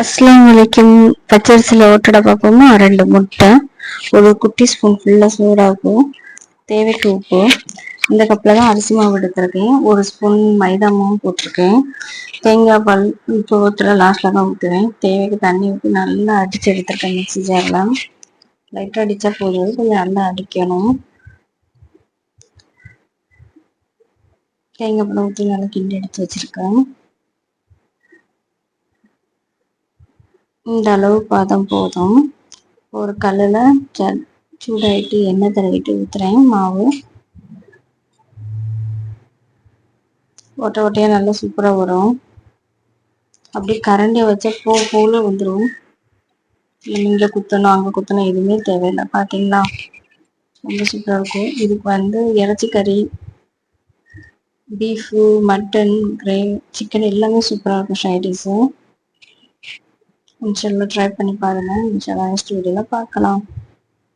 அஸ்லாம் வலைக்கும் பச்சரிசியில் ஓட்டடை பார்ப்போமா ரெண்டு முட்டை ஒரு குட்டி ஸ்பூன் ஃபுல்லாக சூடாகும் தேவைக்கு உப்பு. இந்த கப்பில் தான் அரிசி மாவு எடுத்திருக்கேன். ஒரு ஸ்பூன் மைதா மாவு போட்டிருக்கேன். தேங்காய் பால் இப்போ ஊற்றுற லாஸ்ட்டில் தான் ஊற்றுவேன் தேவைக்கு தண்ணி ஊற்றி நல்லா அடித்து எடுத்திருக்கேன் மிக்சி ஜாரில் லைட்டாக அடித்தா போதும். கொஞ்சம் நல்லா அடிக்கணும். தேங்காய் பழம் ஊற்றி நல்லா கிண்டி எடுத்து வச்சுருக்கேன். இந்த அளவு பாதம் போதும். ஒரு கல்லில் ச சூடாயிட்டு எண்ணெய் தடவிட்டு ஊற்றுறேன் மாவு. ஒட்ட ஒட்டையாக நல்லா சூப்பராக வரும். அப்படி கரண்டியை வச்சா பூ பூவில் வந்துடும் இங்கே குத்தணும் அங்கே குத்தணும் எதுவுமே தேவையில்லை. பார்த்தீங்களா ரொம்ப சூப்பராக இருக்கும். இதுக்கு வந்து இறைச்சி கறி பீஃபு மட்டன் கிரே சிக்கன் எல்லாமே சூப்பராக இருக்கும். ஷைடிஸு இன்ஷால்லாம் ட்ரை பண்ணி பாருங்கள் இன்ஷால்லாம் நெக்ஸ்ட் வீடியோவில் பார்க்கலாம்.